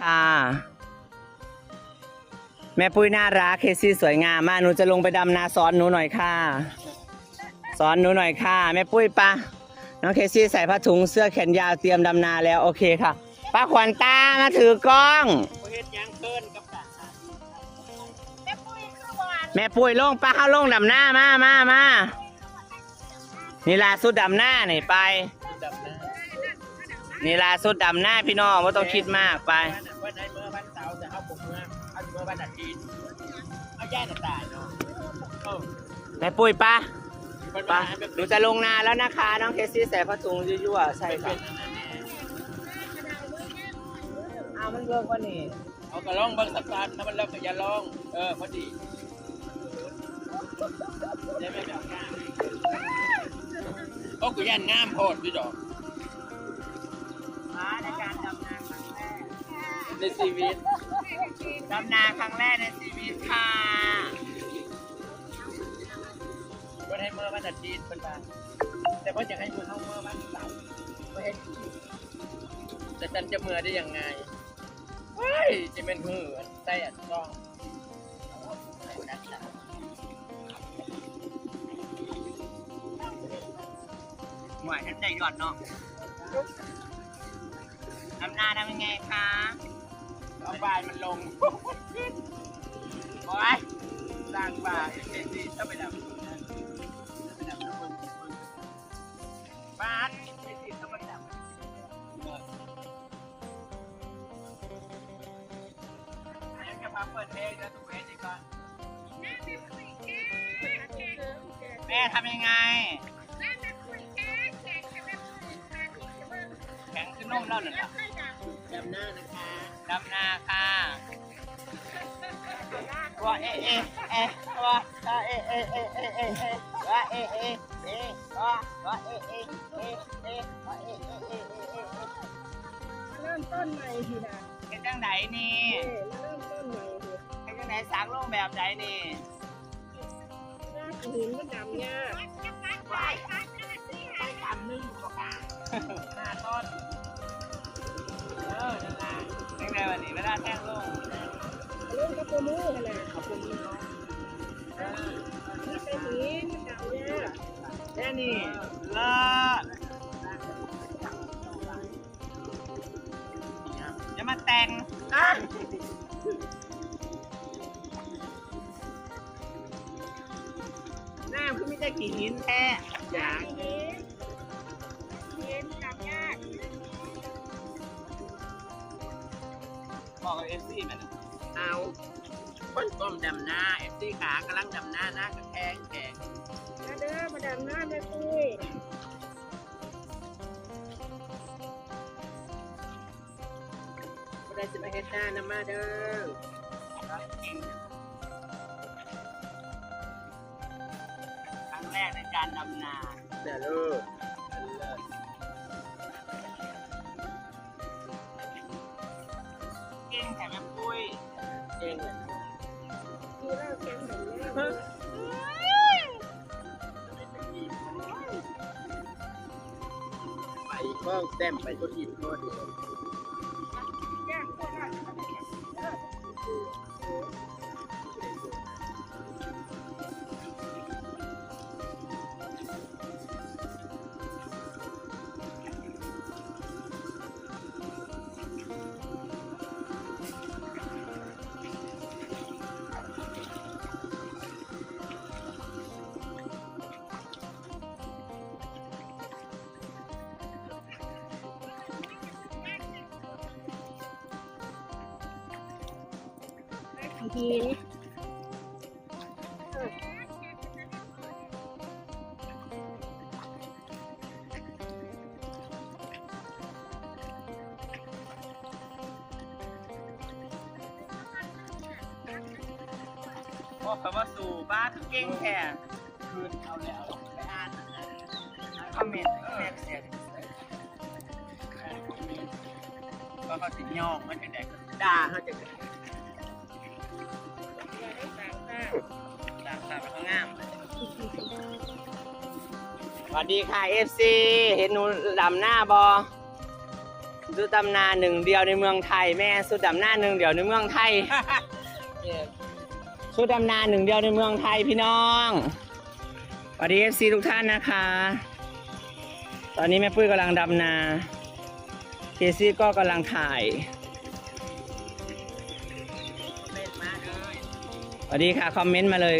ค่ะ แม่ปุ้ยน่ารักเคซี่สวยงามมากหนูจะลงไปดำนาสอนหนูหน่อยค่ะสอนหนูหน่อยค่ะแม่ปุ้ยปะน้องเคซี่ใส่ผ้าถุงเสื้อแขนยาวเตรียมดำนาแล้วโอเคค่ะป้าขวัญตามาถือกล้องเฮ็ดยังเคินกับกันแม่ปุ้ยคือหวานแม่ปุ้ยลงป้าเข้าลงดำหน้ามามามานี่ลาสุดดำหน้านี่ไปดับนะ นี่ลาสุดดำหน้าพี่น้องไม่ต้องคิดมากไปวันไหนเมื่อวันเสาร์จะเอาผมเมื่อเอาเมื่อวันอาทิตย์เอาแย่หน้าตายเนาะเออแม่ปุ้ยป้ามันป้ามาแบบหนูจะลงนาแล้วนะคะ น้องเคซี่ใส่ผ้าถุงยั่วๆใช่เป็ค่ะนอันนั้นแน่อ้าวมันเวิร์กว่านี่เอากระล่องเบิ้งสักการถ้ามันเลิกก็อย่าลอง เออพอดีได้ไหมแบบงามโอ้กูย่านงามโพดพี่ดอก มาในการดำนาครั้งแรกในชีวิตดำนาครั้งแรกในชีวิตค่ะวันให้เมื่อวันอาทิตย์เป็นบ้านแต่พ่ออยากให้มือเข้าเมื่อวันเสาร์ไม่ให้แต่ฉันจะเมื่อได้ยังไงเฮ้ยจะเป็นหือใส่อัดกล้องหวยฉันใจหยอดเนาะดำ นาทำยังไงคะเอาบายมันลง โอ้ยสร้างบาเอเซีถ้องไปดับ ดำนาค่ะว่าเอะเอะเอะว่าเอะเอะเอะเอะเอะเอะว่าเอะเอะเอะว่าว่าเอะเอะเอะเอะว่าเอะเอะเอะเอะเอะเริ่มต้นใหม่ทีนะเป็นจังไหนนี่เออเริ่มต้นใหม่ทีเป็นจังไหนสักลงแบบไหนนี่หน้าหินมันดำยากไปกำนึ่ง นวันนี้ไม่ได้แท่งลงเริ่มกับตัวมือขนาดขอบคุณพี่น้องมันเป็นหินมันดำยากแค่นี้ลิศอย่ามาแต่งอะน้าคือไม่ได้กี่หินแท้อยาก บอกกับเอฟซีมันเอาคนก้มดำหน้าเอฟซีขากำลังดำหน้าหน้ากระแทงแขกมาเด้อมาดำหน้าแม่ปุ้ยก็ได้จะมาเฮ็ดหน้านะมาเด้อครั้งแรกในการดำนาเดี๋ยวลูก ก่งแถมแม่ปุ้ยเองเลยคือเราแข็งไปก้องแต้มไปก็อิ่มโท หินโอ้คำว่าสู่บ้าคือเก่งแท้คืนเอาแล้วไปอ่านคอมเมนต์แม่เสียก็เขาสิย่องมันเป็นแดกด่าเขาจะ วัสดีค่ะ FC เห็นหนูดำหน้าบอสุดดำนาหนึ่งเดียวในเมืองไทย แม่สุดดำหน้าหนึ่งเดียวในเมืองไทยเนี่ยชุดดำนาหนึ่งเดียวในเมืองไทยพี่น้องสวัสดีเอฟซีทุกท่านนะคะ ตอนนี้แม่ปุ้ยกำลังดำนาเคซี่ก็กำลังถ่ายเล่นมาเลยสวัสดีค่ะ คอมเมนต์มาเลย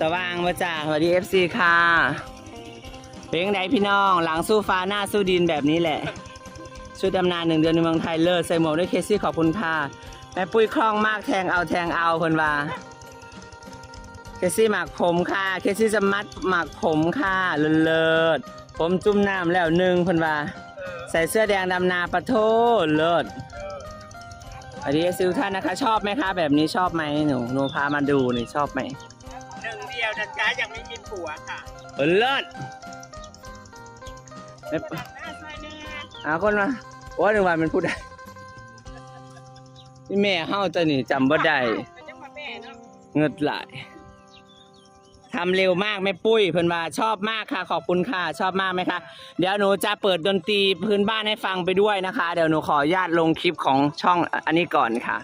สว่างมาจากสวัสดีเอฟซีค่ะ เป็นยังไงพี่น้อง หลังสู้ฟ้าหน้าสู้ดินแบบนี้แหละ ชุดดำนาหนึ่งเดือนในเมืองไทยเลิศใส่หมวกด้วยเคซี่ขอบคุณค่ะแม่ปุ้ยคล่องมากแทงเอาแทงเอาคนว่าเคซี่หมักผมค่ะ เคซี่จะมัดหมักผมค่ะเลิศๆผมจุ่มน้ำแล้วหนึ่งคนว่า ใส่เสื้อแดงดำนาปะโทเลิศอันนี้ซิลท่านนะคะ ชอบไหมคะ แบบนี้ชอบไหมหนูหนูพามาดูนี่ชอบไหมหนึ่งเดียวนะจ๊ะยังไม่กินผัวค่ะเออเลิศ ไม่หาซอาคนมาว่าหนึ่งวันเป็นผู้ใดนี่แม่เฮาตัวนี่จำบ่ได้เงิดหลายทำเร็วมากแม่ปุ้ยเพิ่อนว่าชอบมากค่ะขอบคุณค่ะชอบมากไหมคะ เดี๋ยวหนูจะเปิดดนตรีพื้นบ้านให้ฟังไปด้วยนะคะ เดี๋ยวหนูขออนุญาตลงคลิปของช่องอันนี้ก่อนค่ะ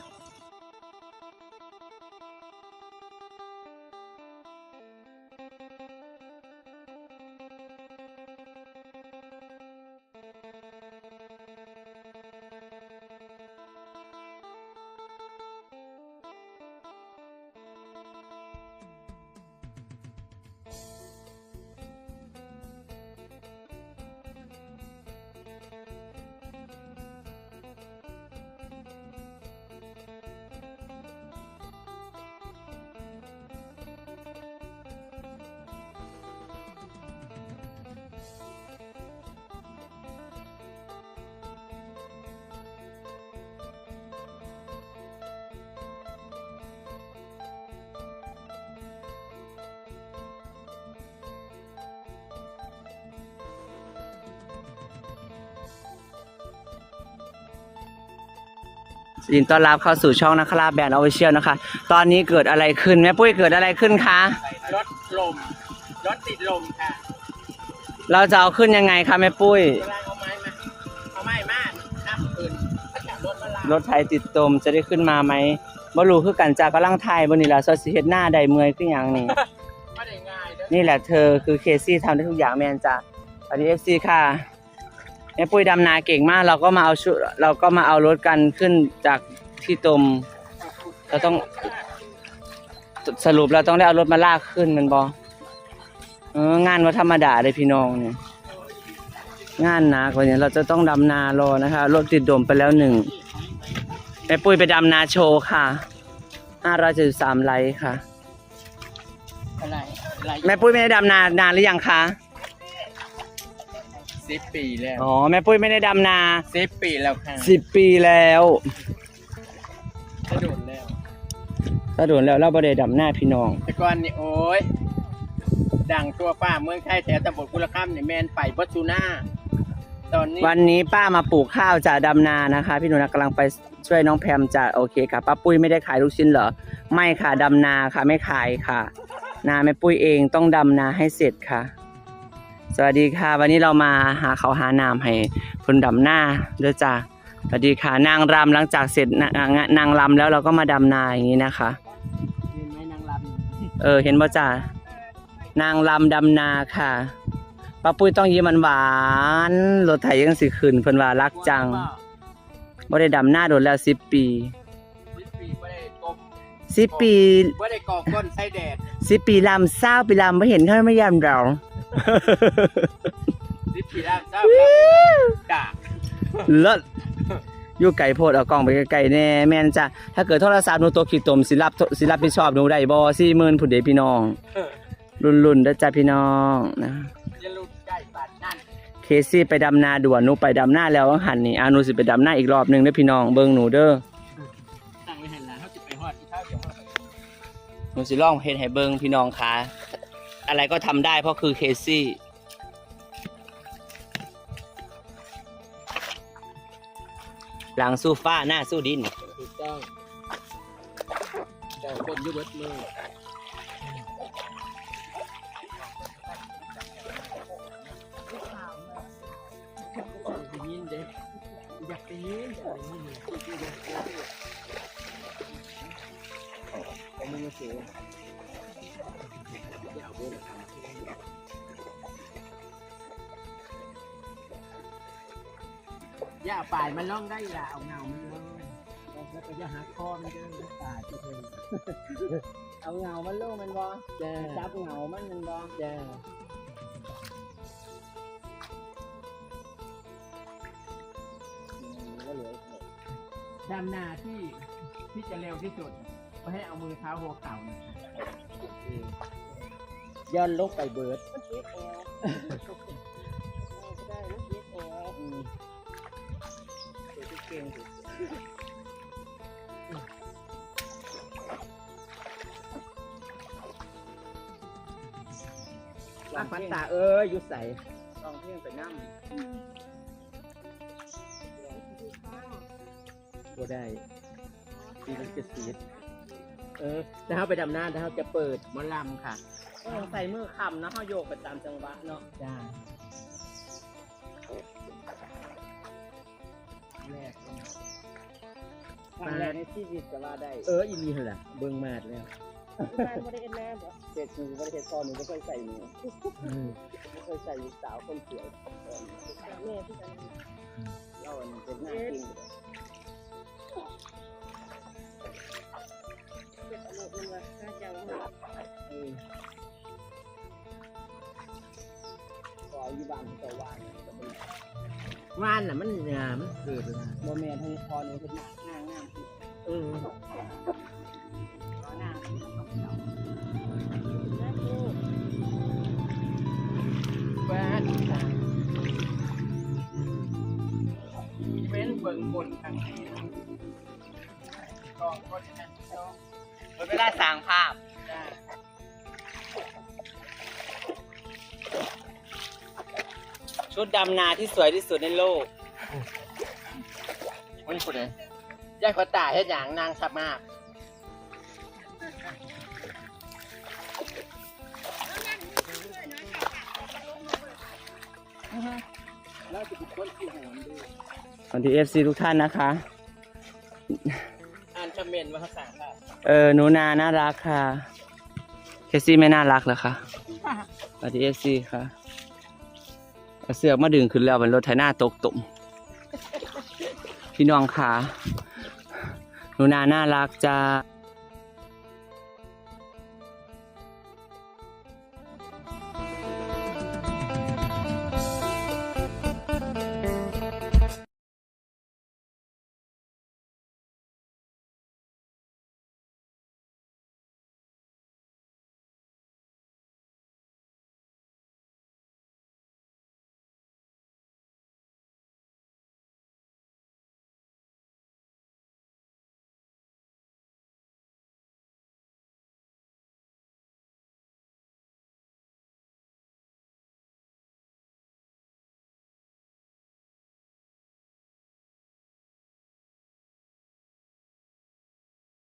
ยินดีต้อนรับเข้าสู่ช่องนักคราแบรนด์ออฟฟิเชียลนะคะ ตอนนี้เกิดอะไรขึ้นแม่ปุ้ยเกิดอะไรขึ้นคะรถลมรถติดลมค่ะเราจะเอาขึ้นยังไงคะแม่ปุ้ยเวลาเอาไม้มาเอาไม้มาน้ำคืนถ้าจับรถมาลากรถไถติดตมจะได้ขึ้นมาไหมบ่รู้คือกันจากกำลังถ่ายบนนี่แหละซอสิเฮ็ดหน้าใดเมื่อยคือหยังนี่ไม่ได้ง่ายเด้อนี่แหละเธอคือเคซี่ทำได้ทุกอย่างแมนจ้ะสวัสดีเอฟซีค่ะ แม่ปุ้ยดำนาเก่งมาก เราก็มาเอาชุเราก็มาเอารถกันขึ้นจากที่ตมเราต้องสรุปเราต้องได้เอารถมาลากขึ้นแมันบอเอองานว่าธรรมดาเลยพี่น้องเนี่ยงานหนักกว่านี้เราจะต้องดำนารอนะคะรถติดดมไปแล้วหนึ่งแม่ปุ้ยไปดำนาโชว์ค่ะห้าร้อยเจ็ดสิบสามไลค์ค่ะ อะไรอะไรแม่ปุ้ยไม่ได้ดำนานานหรือยังคะ สิบปีแล้วอ๋อแม่ปุ้ยไม่ได้ดำนาสิบปีแล้วค่ะสิบปีแล้วกระโดดแล้ว ถ้าโดนแล้วเราบ่ได้ดำหน้าพี่น้อง แต่ก่อนนี่โอ้ยดังตัวป้าเมืองไทยแถวตำบลกุลข้ามนี่แมนไปบัซูน่าตอนนี้วันนี้ป้ามาปลูกข้าวจะดำนานะคะ พี่หนูนะกำลังไปช่วยน้องแพมจะโอเคค่ะป้าปุ้ยไม่ได้ขายลูกชิ้นเหรอไม่ค่ะดำนาค่ะไม่ขายค่ะ นาแม่ปุ้ยเองต้องดำนาให้เสร็จค่ะ สวัสดีค่ะ วันนี้เรามาหาเขาวหานามให้คนดำหน้าเด้อจ้าสวัสดีค่ะ นางรำหลังจากเสร็จนางนางรำแล้วเราก็มาดำนาอย่างนี้นะคะเห็นไหมนางรำเออเห็นบ่จ้านางลำดำนาค่ะป้าปุ้ยต้องยิ้มหวานๆรถไถยังสิขึ้นเพิ่นว่ารักจังบ่ได้ดำหน้าโดนแล้วสิปีสิบปีไม่ได้กบสิปีไม่ได้กอกก้นใส่แดดสิปีลำเศร้าปีลำบ่เห็นเขาไม่ยามเรา สิบปีแล้วเจ้าด่าเลิศอยู่ไก่โพดเอากล้องไปไกลๆแน่แม่นจ้ะถ้าเกิดโทรศัพท์หนูตัวขี้ตมสิรับสิรับผิดชอบหนูได้บ่40,000ผู้ใดพี่น้องรุ่นๆเด้อจ้ะพี่น้องนะจะลุดใกล้บาดนั่นเคซี่ไปดำนาด่วนหนูไปดำนาแล้วหันนี่อาหนูสิไปดำนาอีกรอบหนึงเด้อพี่น้องเบิ่งหนูเด้อตั้งไว้หันหลังเขาจะไปฮอดที่เท่าเดียวฮอดหนูสิลองเฮ็ดให้เบิ่งพี่น้องค่ะ อะไรก็ทำได้เพราะคือเคซี่ หลังสู้ฟ้าหน้าสู้ดิน ถูกต้องแต่คนยุบเดมือไปยินเด็เสีย อย่าป่ายมันล่องได้อย่าเอาเงามันล่องแล้วก็จะหาข้อมันก็ป่าจะเป็นเอาเงามันล่องมันบ่จ้าจับเงามันมันบ่จ้าดำนาที่ที่จะเร็วที่สุดก็ให้เอามือเท้าหัวเก่าเนี่ย ยย้อนลงไปเบิร์ดมันเจ็บแอวเอาก็ได้มันเจ็บแอวอืมเดี๋ยวจะเก่งสิลากฟันตาเอ้ยอยุดใส่ลองเพียงไปนั่งตัวได้ปีมันจะสีด เออถ้าเขาไปดำน้ำถ้าเขาจะเปิดหมอลำค่ะต้องใส่มือคำนะเขาโยกไปตามจังหวะเนาะจ้าแรกครั้งแรกในชีวิตจะว่าได้เอออีนี่เหรอเบิ่งมาดแล้วบ้านบ่ได้เอ็นแม่บ่เจ็ดหนูไม่ได้เจ็ดพอหนูไม่เคยใส่หนูไม่เคยใส่ลูกสาวคนสวยเออแม่ที่กันเราอันเป็นหน้าจริง เจ็อารมณ์มันว่าถ้าเจ้ามันเอยู่บ้านต่อวานจะเป็นว่านน่ะมันงามมันเกิดมาโมเมนต์ให้พอนูเป็นหน้างามที่เออขอหน้าที่ต้องเก่าน่าดูว่านเว้นเบิ่งบนทางนี้กองก็จะนั่นกอง เวลาสร้างภาพจ้าชุดดำนาที่สวยที่สุดในโลกวันนี้คนไหนยายขอตายเฮ็ดอย่างนางสับมากแล้วจะเป็นคนที่โหนด้วยสวัสดีเอฟซีทุกท่านนะคะ อ่านคอมเมนต์ว่าเขาสั่งค่ะ เออหนูนาน่ารักค่ะ เคซี่ไม่น่ารักเหรอคะสวัสดีเอซี่ค่ะเอาเสือกมาดึงขึ้นแล้วมันรถไถหน้าตกตุ่มพี่น้องค่ะหนูนาน่ารักจ้า